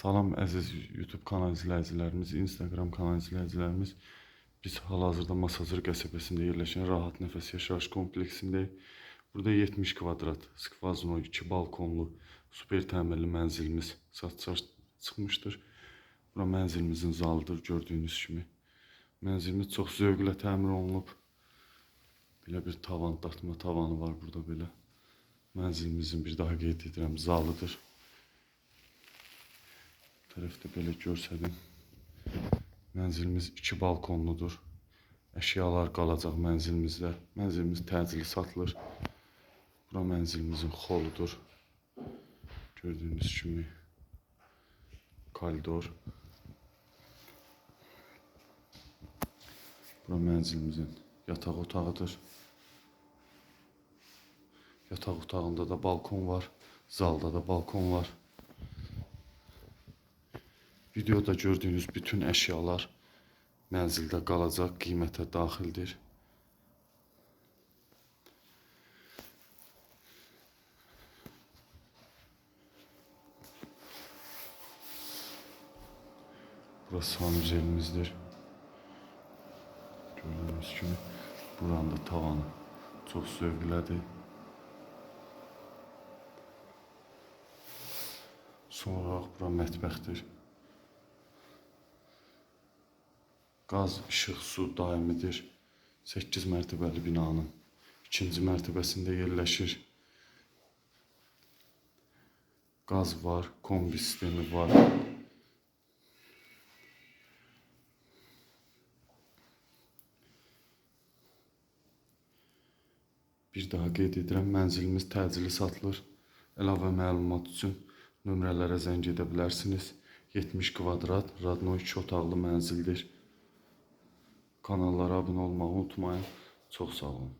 Salam əziz YouTube kanal izləyicilərimiz, Instagram kanal izləyicilərimiz. Biz hal-hazırda Masazır qəsəbəsində yerləşən Rahat Nəfəs Yaşayış kompleksindəyik. Burada 70 kvadrat, skvazno, 2 balkonlu, super təmirli mənzilimiz satışa çıxmışdır. Bura mənzilimizin zalıdır gördüyünüz kimi. Mənzilimiz çox zövqlə təmir olunub. Belə bir tavan, datma tavanı var burada belə. Mənzilimizin bir daha qeyd edirəm zalıdır. Tərəfdə belə görsədim. Mənzilimiz 2 balkonludur. Əşyalar qalacaq mənzilimizdə. Mənzilimiz təcili satılır. Bura mənzilimizin xoludur. Gördüyünüz kimi koridor. Bura mənzilimizin yataq otağıdır. Yataq otağında da balkon var. Zalda da balkon var. Videoda gördüyünüz bütün əşyalar mənzildə qalacaq qiymətə daxildir. Burası sanuzelimizdir. Gördüyünüz kimi buranın da tavanı çox zövqlədir. Sonra bura mətbəxdir. Qaz, işıq, su daimidir. 8 mərtəbəli binanın ikinci mərtəbəsində yerləşir. Qaz var, kombi sistemi var. Bir daha qeyd edirəm, mənzilimiz təcili satılır. Əlavə məlumat üçün nömrələrə zəng edə bilərsiniz. 70 kvadrat, Radno 2 otaqlı mənzildir. Kanallara abunə olmağı unutmayın. Çox sağ olun.